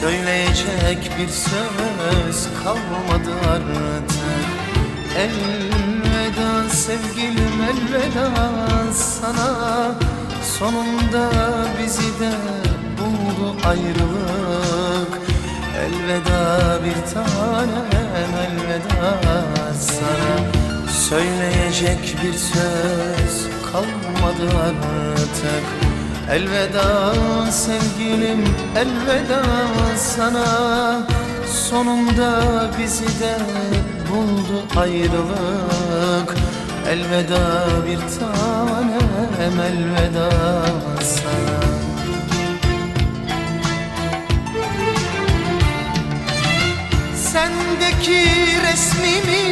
Söyleyecek bir söz kalmadı artık Elveda sevgilim elveda sana. Sonunda bizi de buldu ayrılık. Elveda bir tanem elveda sana. Söyleyecek bir söz kalmadı artık Elveda sevgilim elveda sana. Sonunda bizi de buldu ayrılık. Elveda bir tanem elveda sana. Sendeki resmimi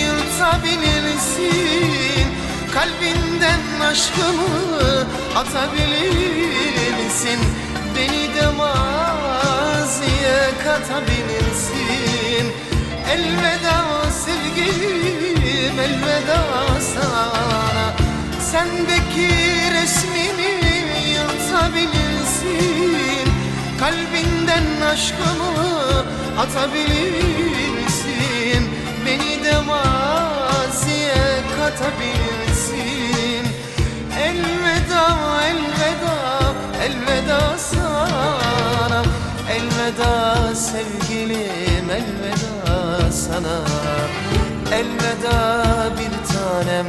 yırtabilirsin. Kalbinden aşkımı atabilirsin Beni de maziye katabilirsin Elveda sevgilim elveda sana. Sendeki resmimi yırtabilirsin Kalbinden aşkımı atabilirsin. Beni de maziye katabilirsin Elveda sevgilim, elveda sana. Elveda bir tanem,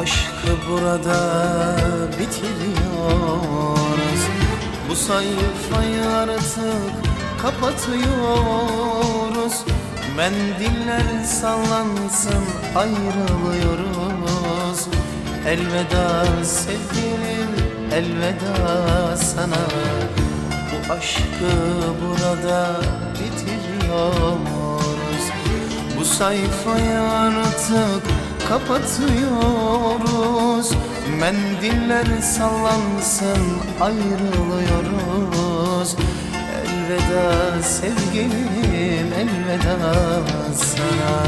aşkı burada bitiriyoruz. Bu sayfayı artık kapatıyoruz. Mendiller sallansın ayrılıyoruz. Elveda sevgilim elveda sana. Bu aşkı burada bitiriyoruz. Bu sayfayı artık kapatıyoruz Mendiller sallansın ayrılıyoruz. Elveda sevgilim elveda sana.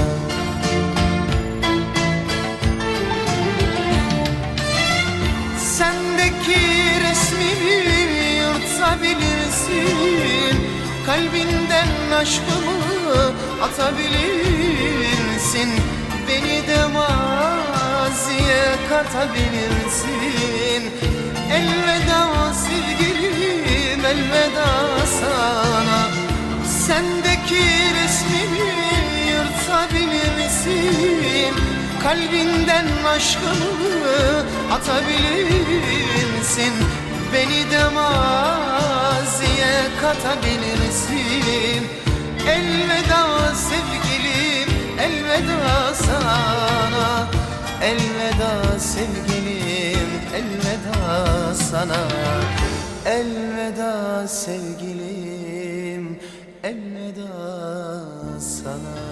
Sendeki resmimi yırtabilirsin. Kalbinden aşkımı atabilirsin Beni de maziye katabilirsin. Elveda sevgilim elveda sana. Sendeki resmimi yırtabilirsin Kalbinden aşkımı atabilirsin Beni de maziye katabilirsin. Elveda sana. Elveda sevgilim elveda sana